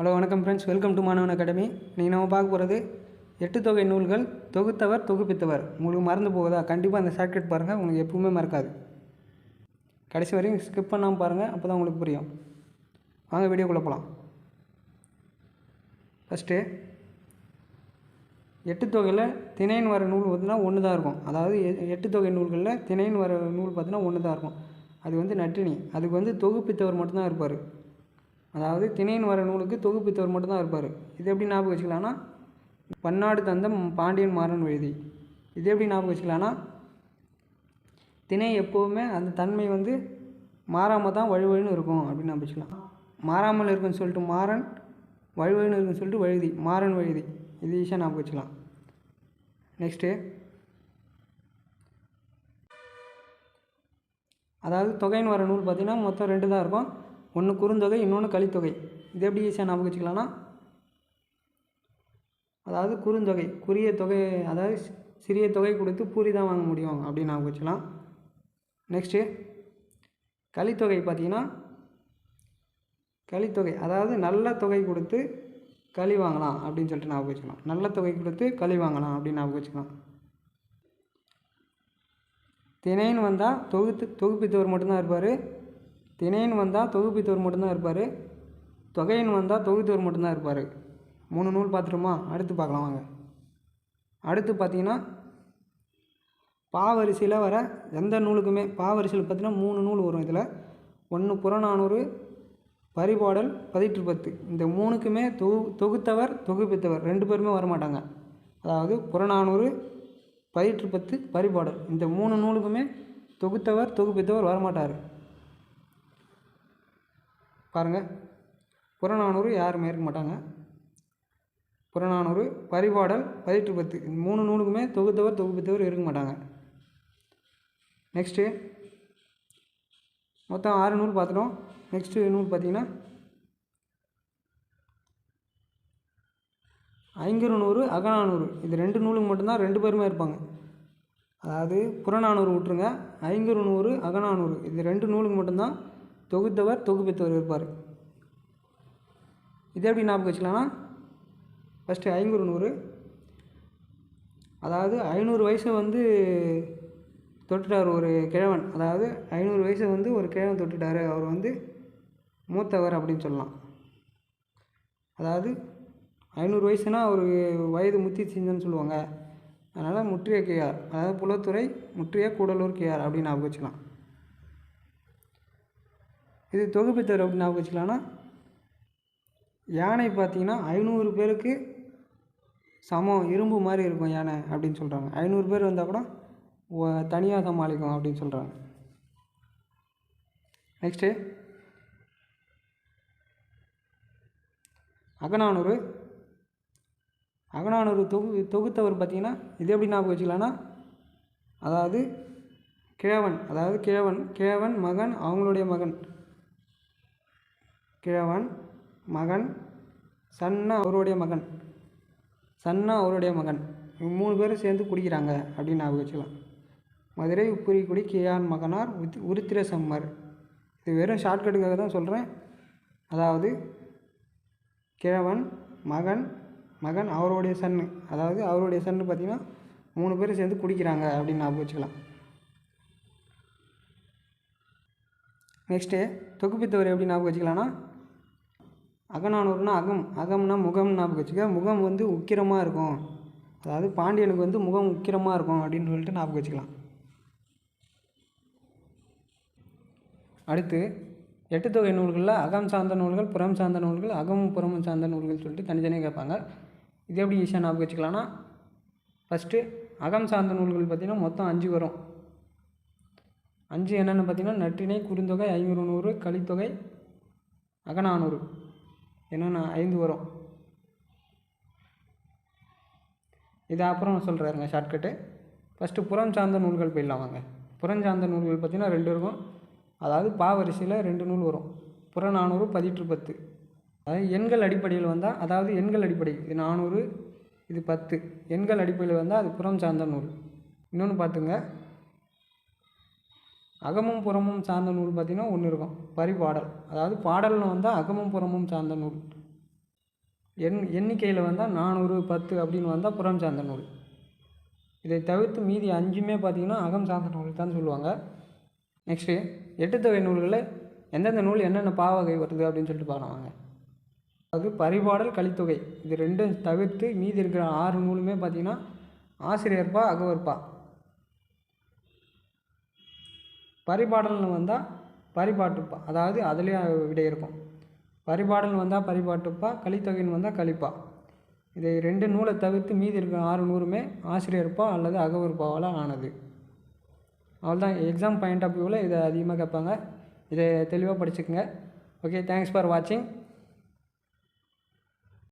Hello வணக்கம் friends welcome to Maanavan academy நீங்கள் நம்ம பார்க்க போகிறது எட்டு தொகை நூல்கள் தொகுத்தவர் தொகுப்பித்தவர். உங்களுக்கு மறந்து போகுதா? கண்டிப்பாக அந்த ஷார்ட்கட் பாருங்கள் உங்களுக்கு எப்பவுமே மறக்காது. கடைசி வரையும் ஸ்கிப் பண்ணாமல் பாருங்கள் அப்போ தான் உங்களுக்கு புரியும். வாங்க வீடியோக்குள்ளே போகலாம் ஃபஸ்ட்டு எட்டு தொகையில் திணைன்னு வர நூல் பார்த்தீங்கன்னா ஒன்று தான் இருக்கும். அதாவது எ- எட்டு தொகை நூல்களில் திணைன்னு வர நூல் பார்த்தீங்கன்னா ஒன்று தான் இருக்கும். அது வந்து நட்டினி அதுக்கு வந்து தொகுப்பித்தவர் மட்டும்தான் இருப்பார். அதாவது திணையின் வர நூலுக்கு தொகுப்பித்தவர் மட்டும்தான் இருப்பார். இது எப்படி ஞாபகம் வச்சுக்கலாம்னா பன்னாடு தந்தம் பாண்டியன் மாறன் எழுதி இது எப்படி ஞாபகம் வச்சுக்கலாம்னா திணை எப்போவுமே அந்த தன்மை வந்து மாறாமல் தான் வழுவழுன்னு இருக்கும் அப்படின்னு ஞாபகம் வச்சுக்கலாம். மாறாமல் இருக்குன்னு சொல்லிட்டு மாறன் வழுவழுன்னு இருக்குன்னு சொல்லிட்டு வழுதி மாறன் வழுதி. இது ஈஸியாக ஞாபகம் வச்சுக்கலாம். நெக்ஸ்ட்டு அதாவது தொகைன்னு வர நூல் பார்த்தீங்கன்னா மொத்தம் ரெண்டு தான் இருக்கும். ஒன்று குறுந்தொகை இன்னொன்று கலித்தொகை. இது எப்படி ஈஸியாக ஞாபகம் வச்சுக்கலாம்னா அதாவது குறுந்தொகை குறுகிய தொகை அதாவது சிறிய தொகை கொடுத்து பூரி தான் வாங்க முடியும் அப்படின்னு ஞாபகம் வச்சுக்கலாம். நெக்ஸ்ட்டு கலித்தொகை பார்த்தீங்கன்னா கலித்தொகை அதாவது நல்ல தொகை கொடுத்து களி வாங்கலாம் அப்படின்னு சொல்லிட்டு ஞாபகம் வச்சுக்கலாம். நல்ல தொகை கொடுத்து களி வாங்கலாம் அப்படின்னு ஞாபகம் வச்சுக்கலாம். திணைன்னு வந்தால் தொகுத்து தொகுப்பித்தவர் மட்டும்தான் இருப்பார். திணைன்னு வந்தால் தொகுப்பித்தவர் மட்டும்தான் இருப்பார். தொகைன்னு வந்தால் தொகுத்தவர் மட்டும்தான் இருப்பார். மூணு நூல் பார்த்துட்டோமா? அடுத்து பார்க்கலாம் வாங்க. அடுத்து பார்த்தீங்கன்னா பாவரிசையில் வர எந்த நூலுக்குமே பாவரிசையில் பார்த்தீங்கன்னா மூணு நூல் வரும் இதில். ஒன்று புறநானூறு பரிபாடல் பதிற்று பத்து இந்த மூணுக்குமே தொகு தொகுத்தவர் தொகுப்பித்தவர் ரெண்டு பேருமே வரமாட்டாங்க. அதாவது புறநானூறு பதிற்று பத்து பரிபாடல். இந்த மூணு நூலுக்குமே தொகுத்தவர் தொகுப்பித்தவர் வரமாட்டார். பாருங்கள் புறநானூறு யாருமே இருக்க மாட்டாங்க. புறநானூறு பரிபாடல் பதிற்று பத்து மூணு நூலுக்குமே தொகுத்தவர் தொகுப்பித்தவர் இருக்க மாட்டாங்க. நெக்ஸ்ட்டு மொத்தம் ஆறு நூல் பார்த்துட்டோம். நெக்ஸ்ட்டு நூல் பார்த்தீங்கன்னா ஐங்குறு நூறு அகநானூறு. இது ரெண்டு நூலுக்கு மட்டும்தான் ரெண்டு பேருமே இருப்பாங்க. அதாவது புறநானூறு விட்ருங்க ஐங்குறு நூறு அகநானூறு. இது ரெண்டு நூலுக்கு மட்டும்தான் தொகுத்தவர் தொகுப்பித்தவர் இருப்பார். இது எப்படி ஞாபகம் வச்சுக்கலாம்னா ஃபஸ்ட்டு ஐங்குறு நூறு. அதாவது ஐநூறு வயசு வந்து தொட்டுட்டார் ஒரு கிழவன். அதாவது ஐநூறு வயசு வந்து ஒரு கிழவன் தொட்டுட்டார். அவர் வந்து மூத்தவர் அப்படின்னு சொல்லலாம். அதாவது ஐநூறு வயசுனா அவர் வயது முத்தி செஞ்சன்னு சொல்லுவாங்க. அதனால் முற்றிய கேஆர் அதாவது புலத்துறை முற்றிய கூடலூர் கேஆர் அப்படின்னு ஞாபகம் வச்சுக்கலாம். இது தொகுப்பித்தவர் அப்படின்னு ஞாபகம் வச்சுக்கலாம்னா யானை பார்த்தீங்கன்னா ஐநூறு பேருக்கு சமம் இரும்பு மாதிரி இருக்கும் யானை அப்படின்னு சொல்கிறாங்க ஐநூறு பேர் வந்தால் கூட தனியாக சமாளிக்கும் அப்படின்னு சொல்கிறாங்க நெக்ஸ்ட்டு அகநானூறு. அகநானூறு தொகு தொகுத்தவர் பார்த்தீங்கன்னா இது எப்படி ஞாபகம் வச்சுக்கலான்னா அதாவது கிழவன் அதாவது கிழவன் கிழவன் மகன் அவங்களுடைய மகன். கிழவன் மகன் சன்னா அவருடைய மகன். சன்னா அவருடைய மகன். இவங்க மூணு பேரும் சேர்ந்து குடிக்கிறாங்க அப்படின்னு ஞாபகம் வச்சுக்கலாம். மதுரை உப்புரிக்குடி கியான் மகனார் உத் உருத்திர சம்மர் இது வெறும் ஷார்ட்கட்டுக்காக தான் சொல்கிறேன் அதாவது கிழவன் மகன் மகன் அவருடைய சன்னு. அதாவது அவருடைய சன்னு பார்த்தீங்கன்னா மூணு பேரும் சேர்ந்து குடிக்கிறாங்க அப்படின்னு ஞாபகம் வச்சுக்கலாம். நெக்ஸ்ட்டு தொகுப்பித்தவர் எப்படி ஞாபகம் வச்சுக்கலாம்னா அகநானூர்னா அகம் அகம்னா முகம் ஞாபகம் வச்சுக்க முகம் வந்து உக்கிரமாக இருக்கும். அதாவது பாண்டியனுக்கு வந்து முகம் உக்கிரமாக இருக்கும் அப்படின்னு சொல்லிட்டு ஞாபகம் வச்சுக்கலாம். அடுத்து எட்டு தொகை நூல்களில் அகம் சார்ந்த நூல்கள் புறம் சார்ந்த நூல்கள் அகமும் புறமும் சார்ந்த நூல்கள் சொல்லிட்டு தனித்தனியாக கேட்பாங்க. இது எப்படி ஈஸியாக ஞாபகம் வச்சுக்கலாம்னா ஃபஸ்ட்டு அகம் சார்ந்த நூல்கள் பார்த்திங்கன்னா மொத்தம் அஞ்சு வரும். அஞ்சு என்னென்னு பார்த்தீங்கன்னா நற்றிணை குறுந்தொகை ஐநூறு நூறு கலித்தொகை அகநானூறு. என்னென்னா ஐந்து வரும். இது அப்புறம் சொல்கிறாருங்க ஷார்ட்கட்டு ஃபஸ்ட்டு புறம் சார்ந்த நூல்கள் போயிடலாம் வாங்க. புறம் சார்ந்த நூல்கள் பார்த்தீங்கன்னா ரெண்டு இருக்கும். அதாவது பாவரிசையில் ரெண்டு நூல் வரும். புறநானூறு பதிற்று பத்து. அதாவது எண்கள் அடிப்படையில் வந்தால் அதாவது எண்கள் அடிப்படை. இது நானூறு இது பத்து. எண்கள் அடிப்படையில் வந்தால் அது புறம் சார்ந்த நூல். இன்னொன்று பார்த்துங்க. அகமும் புறமும் சார்ந்த நூல் பார்த்திங்கன்னா ஒன்று இருக்கும். பரிபாடல். அதாவது பாடல்னு வந்தால் அகமும் புறமும் சார்ந்த நூல். எண் எண்ணிக்கையில் வந்தால் நானூறு பத்து அப்படின்னு வந்தால் புறம் சார்ந்த நூல். இதை தவிர்த்து மீதி அஞ்சுமே பார்த்திங்கன்னா அகம் சார்ந்த நூல் தான் சொல்லுவாங்க. நெக்ஸ்ட்டு எட்டுத்தொகை நூல்களில் எந்தெந்த நூல் என்னென்ன பாவகை வருது அப்படின்னு சொல்லிட்டு பார்க்கலாமாங்க அது பரிபாடல் கலித்தொகை. இது ரெண்டும் தவிர்த்து மீதி இருக்கிற ஆறு நூலுமே பார்த்திங்கன்னா ஆசிரியர்பா அகவர்பா பரிபாடல்னு வந்தால் பரிபாட்டுப்பா. அதாவது அதுலேயும் விடை இருக்கும். பரிபாடல் வந்தால் பரிபாட்டுப்பா கலித்தொகைன்னு வந்தால் கழிப்பா இதை ரெண்டு நூலை தவிர்த்து மீதி இருக்கிற ஆறு நூறுமே ஆசிரியர்ப்பா அல்லது அகவற்பாவால் ஆனது. அவ்வளோதான் எக்ஸாம் பாயிண்ட் ஆஃப் வியூவில் இதை அதிகமாக கேட்பாங்க. இதை தெளிவாக படிச்சுக்கோங்க. ஓகே தேங்க்ஸ் ஃபார் வாட்சிங்